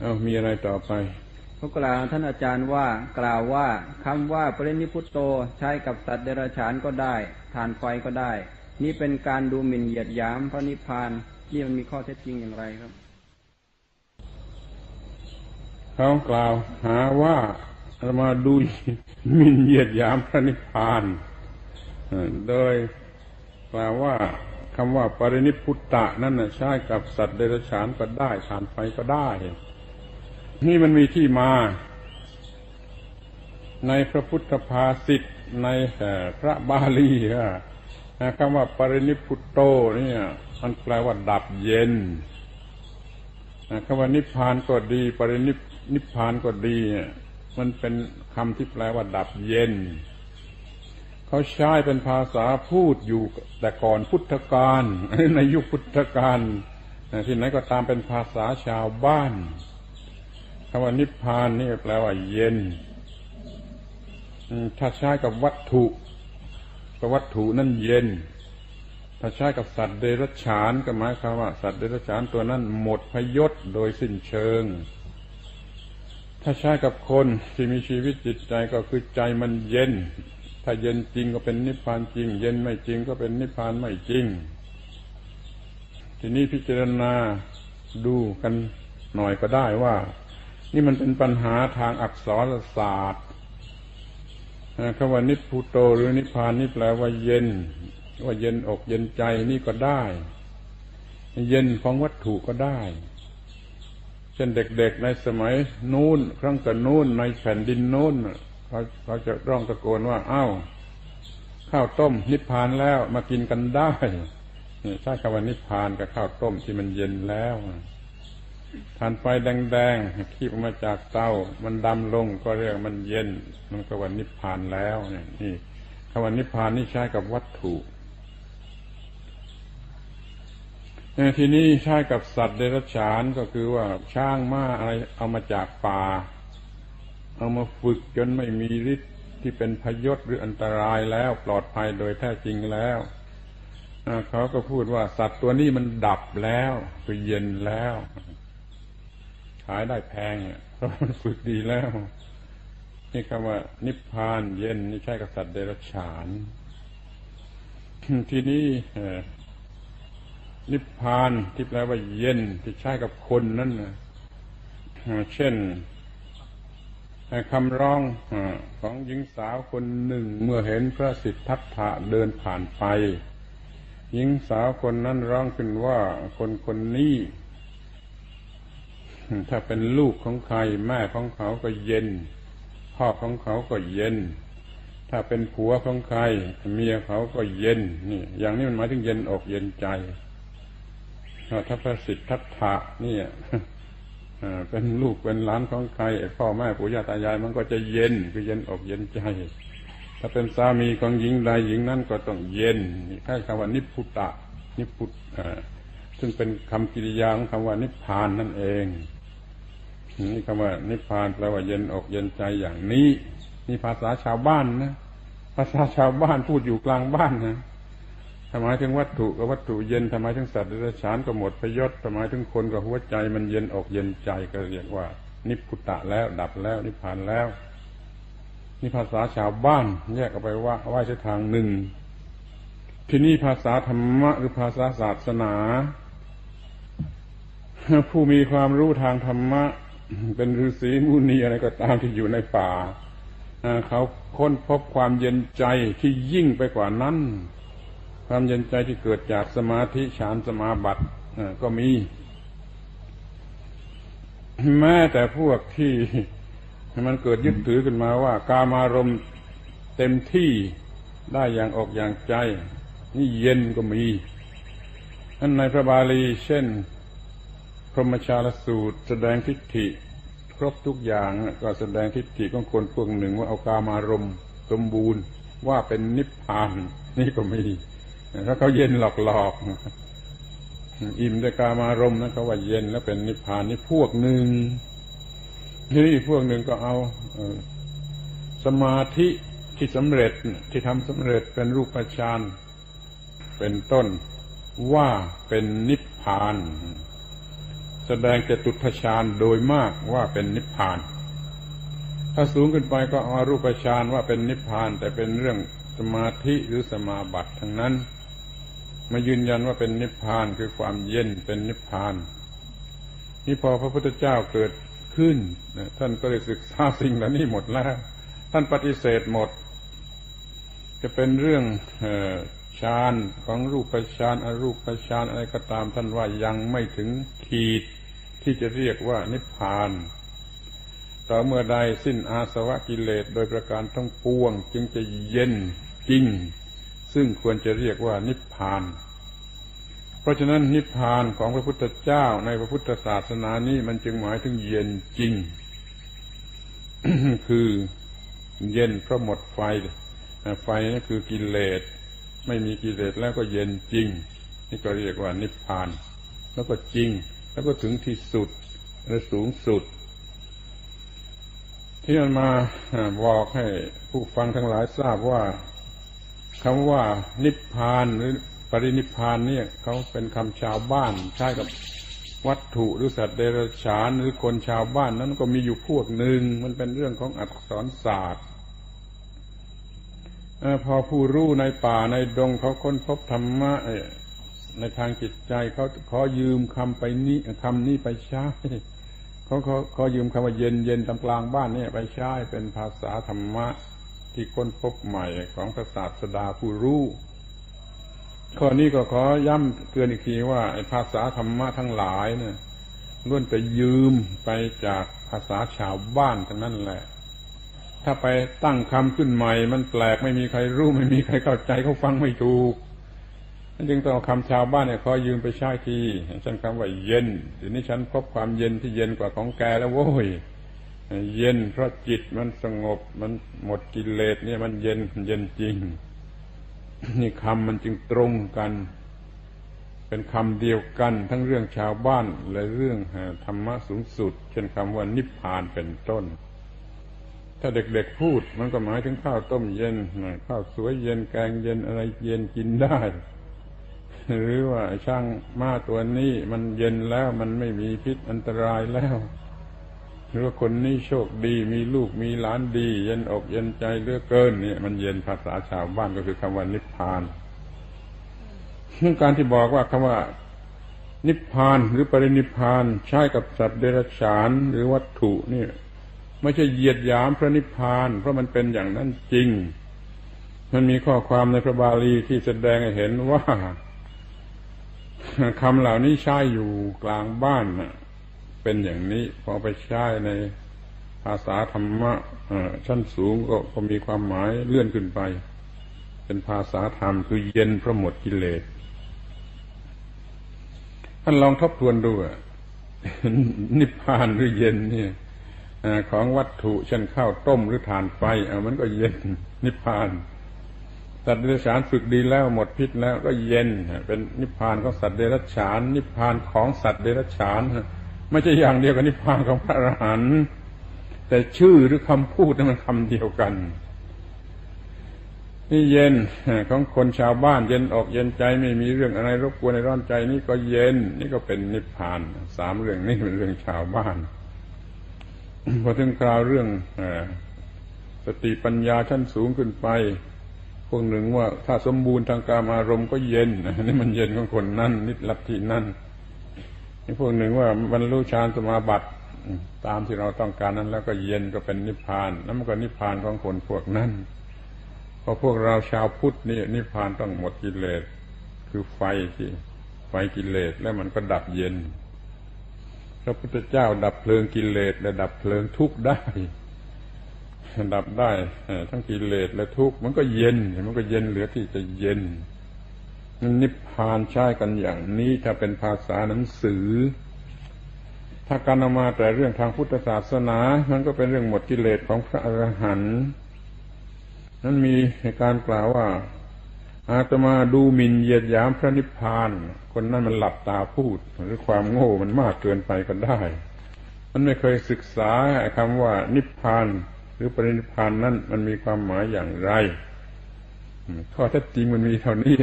เอามีอะไรต่อไปเขากล่าวท่านอาจารย์ว่ากล่าวว่าคำว่าปรินิพพุตโตใช้กับสัตว์เดรัจฉานก็ได้ทานไฟก็ได้ นี่เป็นการดูหมิ่นเหยียดหยามพระนิพพานนี่มันมีข้อเท็จจริงอย่างไรครับเขากล่าวหาว่าเรามาดูหมินเหยียดหยามพระนิพพานเอ่อโดยกล่าวว่าคำว่าปรินิพพุตตะนั่นนะใช้กับสัตว์เดรัจฉานก็ได้ทานไฟก็ได้ นี่มันมีที่มา ในพระพุทธภาษิตในพระบาลีคำว่าปรินิพุตโตเนี่ยมันแปลว่าดับเย็นคำว่านิพพานก็ดี ปรินิพนิพพานก็ดี มันเป็นคำที่แปลว่าดับเย็น เขาใช้เป็นภาษาพูดอยู่แต่ก่อนพุทธกาลในยุคพุทธกาลที่ไหนก็ตามเป็นภาษาชาวบ้านำว่านิพพานนี่แปลว่าเย็น ถ้าใช้กับวัตถุก็วัตถุนั่นเย็น ถ้าใช้กับสัตว์เดรัจฉานก็หมายความว่า สัตว์เดรัจฉานตัวนั้นหมดพยศโดยสิ้นเชิง ถ้าใช้กับคนที่มีชีวิตจิตใจก็คือใจมันเย็น ถ้าเย็นจริงก็เป็นนิพพานจริง เย็นไม่จริงก็เป็นนิพพานไม่จริง ทีนี้พิจารณาดูกันหน่อยก็ได้ว่า นี่มันเป็นปัญหาทางอักษรศาสตร์คำว่านิพุโตหรือนิพานนี่แปลว่าเย็น ว่าเย็นอกเย็นใจนี่ก็ได้ เย็นของวัตถุก็ได้ เช่นเด็กๆในสมัยนู้นครั้งกันนู้นในแผ่นดินนู้นเขาเขาจะร้องตะโกนว่าอ้าวข้าวต้ม นิพพานแล้วมากินกันได้ใช้คำว่านิพพานกับข้าวต้มที่มันเย็นแล้ว ทานไฟแดงๆคีบออกมาจากเตามันดำลงก็เรียกมันเย็น มันก็ว่านิพพานแล้วนี่คำว่านิพพานนี่ใช้กับวัตถุทีนี้ใช้กับสัตว์เดรัจฉานก็คือว่าช้างม้าอะไรเอามาจากป่า เอามาฝึกจนไม่มีฤทธิ์ที่เป็นพยศหรืออันตรายแล้วปลอดภัยโดยแท้จริงแล้วเขาก็พูดว่าสัตว์ตัวนี้มันดับแล้วคือเย็นแล้ว ขายได้แพงเพราะมันฝึกดีแล้ว นี่คำว่า นิพพานเย็นนี่ใช่กับสัตว์เดรัจฉาน ทีนี้นิพพานที่แปลว่าเย็นที่ใช้กับคนนั่นนะเช่นคำร้องของหญิงสาวคนหนึ่ง เมื่อเห็นพระสิทธัตถะเดินผ่านไป หญิงสาวคนนั้นร้องขึ้นว่าคนคนนี้ ถ้าเป็นลูกของใคร แม่ของเขาก็เย็น พ่อของเขาก็เย็น ถ้าเป็นผัวของใคร เมียเขาก็เย็นนี่ อย่างนี้มันหมายถึงเย็นอกเย็นใจถ้าพระสิทธัตถะนี่เป็นลูกเป็นหลานของใครพ่อแม่ปู่ย่าตายายมันก็จะเย็นคือเย็นอกเย็นใจ ถ้าเป็นสามีของหญิงใดหญิงนั้นก็ต้องเย็นนี่แค่คำว่านิพุตะนิพุตซึ่งเป็นคำกิริยาของคำว่านิพพานนั่นเอง นี่คำว่า นิพพานแปลว่าเย็นอกเย็นใจอย่างนี้ นี่ภาษาชาวบ้านนะภาษาชาวบ้านพูดอยู่กลางบ้านนะทำไมถึงวัตถุกับวัตถุเย็นทำไมถึงสัตว์เดรัจฉานก็หมดพยศทำไมถึงคนกับหัวใจมันเย็นอกเย็นใจก็เรียกว่า นิพพุตะแล้ว ดับแล้ว นิพพานแล้ว นี่ภาษาชาวบ้านแยกออกไปว่าว่าใช้ทางหนึ่ง ที่นี่ภาษาธรรมะหรือภาษาศาสนา ผู้มีความรู้ทางธรรมะ เป็นฤาษีมุนีอะไรก็ตามที่อยู่ในป่าเขาค้นพบความเย็นใจที่ยิ่งไปกว่านั้น ความเย็นใจที่เกิดจากสมาธิฌานสมาบัติก็มี แม้แต่พวกที่มันเกิดยึดถือขึ้นมาว่า กามารมเต็มที่ได้อย่างออกอย่างใจ นี่เย็นก็มีอันในพระบาลีเช่น พรหมชาลสูตร แสดงทิฏฐิ ครบทุกอย่างก็แสดงทิฏฐิของคนพวกหนึ่งว่าเอากามารมสมบูรณ์ว่าเป็นนิพพาน นี่ก็มีถ้าเขาเย็นหลอกหลอกอิ่มด้วยกามารมนะเขาว่าเย็นแล้วเป็นนิพพานนี่พวกหนึ่งนี่พวกหนึ่งก็เอาสมาธิที่สำเร็จที่ทำสำเร็จเป็นรูปฌานเป็นต้นว่าเป็นนิพพาน แสดงจตุทชาญโดยมากว่าเป็นนิพพาน ถ้าสูงขึ้นไปก็อารูปฌานว่าเป็นนิพพาน แต่เป็นเรื่องสมาธิหรือสมาบัติทั้งนั้น มายืนยันว่าเป็นนิพพานคือความเย็นเป็นนิพพาน นี่พอพระพุทธเจ้าเกิดขึ้นท่านก็ได้ศึกษาสิ่งเหล่านี้หมดแล้ว ท่านปฏิเสธหมด จะเป็นเรื่อง ฌานของรูปฌานอรูปฌานอะไรก็ตามท่านว่ายังไม่ถึงขีดที่จะเรียกว่านิพพาน ต่อเมื่อใดสิ้นอาสวะกิเลสโดยประการทั้งปวง จึงจะเย็นจริง ซึ่งควรจะเรียกว่านิพพาน เพราะฉะนั้นนิพพานของพระพุทธเจ้าในพระพุทธศาสนานี้มันจึงหมายถึงเย็นจริง คือเย็นเพราะหมดไฟไฟนั่นคือกิเลส ไม่มีกิเลสแล้วก็เย็นจริง นี่ก็เรียกว่านิพพาน แล้วก็จริง แล้วก็ถึงที่สุดและสูงสุด ที่มันมาบอกให้ผู้ฟังทั้งหลายทราบว่าคำว่านิพพานหรือปรินิพพานเนี่ยเขาเป็นคำชาวบ้านใช้กับวัตถุหรือสัตว์เดรัจฉานหรือคนชาวบ้านนั้นก็มีอยู่พวกหนึ่งมันเป็นเรื่องของอักษรศาสตร์ พอผู้รู้ในป่าในดงเขาค้นพบธรรมะในทางจิตใจเขาขอยืมคำไปนี้คำนี้ไปใช้เขาขอขอยืมคำว่าเย็นเย็นตำกลางบ้านเนี่ยไปใช้เป็นภาษาธรรมะที่ค้นพบใหม่ของพระศาสดาผู้รู้ข้อนี้ก็ขอย้ำเตือนอีกทีว่าภาษาธรรมะทั้งหลายเนี่ยล้วนแต่ยืมไปจากภาษาชาวบ้านทั้งนั้นแหละ ถ้าไปตั้งคำขึ้นใหม่ มันแปลกไม่มีใครรู้ไม่มีใครเข้าใจเขาฟังไม่ถูกนั่นจึงต้องเอาคำชาวบ้านเนี่ยขอยืมไปใช้ทีฉันคำว่าเย็นทีนี้ฉันพบความเย็นที่เย็นกว่าของแกแล้วโว้ยเย็นเพราะจิตมันสงบมันหมดกิเลสเนี่ยมันเย็นเย็นจริง นี่คำมันจึงตรงกัน เป็นคำเดียวกัน ทั้งเรื่องชาวบ้านและเรื่องธรรมะสูงสุด เช่นคำว่านิพพานเป็นต้น ถ้าเด็กๆพูด มันก็หมายถึงข้าวต้มเย็นข้าวสวยเย็นแกงเย็นอะไรเย็นกินได้ หรือว่าช่างม้าตัวนี้มันเย็นแล้วมันไม่มีพิษอันตรายแล้ว หรือว่าคนนี้โชคดีมีลูกมีหลานดี เย็นอกเย็นใจเลือกเกินเนี่ยมันเย็นภาษาชาวบ้านก็คือคำว่านิพพานการที่บอกว่าคำว่านิพพานหรือปรินิพพานใช้กับสัตว์เดรัจฉานหรือวัตถุนี่ ไม่ใช่เหยียดหยามพระนิพพาน เพราะมันเป็นอย่างนั้นจริง มันมีข้อความในพระบาลีที่แสดงให้เห็นว่าคำเหล่านี้ใช้อยู่กลางบ้านเป็นอย่างนี้ พอไปใช้ในภาษาธรรมะชั้นสูงก็ก็มีความหมายเลื่อนขึ้นไป เป็นภาษาธรรมคือเย็นพระหมดกิเลสท่านลองทบทวนดูนิพพานหรือเย็นเนี่ย ของวัตถุเช่นข้าวต้มหรือถ่านไฟเอามันก็เย็นนิพพาน สัตว์เดรัจฉานฝึกดีแล้วหมดพิษแล้วก็เย็น เป็นนิพพานของสัตว์เดรัจฉาน นิพพานของสัตว์เดรัจฉานไม่ใช่อย่างเดียวกับนิพพานของพระอรหันต์แต่ชื่อหรือคำพูดนั้นมันคำเดียวกันนี่เย็นของคนชาวบ้านเย็นออกเย็นใจไม่มีเรื่องอะไรรบกวนในร้อนใจนี่ก็เย็น นี่ก็เป็นนิพพานสามเรื่องนี้เป็นเรื่องชาวบ้าน พอถึงคราวเรื่องสติปัญญาชั้นสูงขึ้นไปพวกหนึ่งว่าถ้าสมบูรณ์ทางการอารมณ์ก็เย็นนี่มันเย็นของคนนั่นนิดลัทธินั่นนี่พวกหนึ่งว่าบรรลุฌานสมาบัติตามที่เราต้องการนั้น แล้วก็เย็นก็เป็นนิพพานนั่นก็นิพพานของคนพวกนั้นพอพวกเราชาวพุทธนี่นิพพานต้องหมดกิเลส คือไฟที่ไฟกิเลสแล้วมันก็ดับเย็น พระพุทธเจ้าดับเพลิงกิเลสและดับเพลิงทุกข์ได้ ดับได้ทั้งกิเลสและทุกข์มันก็เย็น มันก็เย็นเหลือที่จะเย็นนิพพานใช้กันอย่างนี้ถ้าเป็นภาษาหนังสือ ถ้าการมาแต่เรื่องทางพุทธศาสนา มันก็เป็นเรื่องหมดกิเลสของพระอรหันต์นั้นมีการกล่าวว่า อาตมาดูหมิ่นเหยียดหยามพระนิพพาน คนนั้นมันหลับตาพูด หรือความโง่มันมากเกินไปก็ได้ มันไม่เคยศึกษาคำว่านิพพานหรือปรินิพพานนั้นมันมีความหมายอย่างไรข้อเท็จจริงมันมีเท่านี้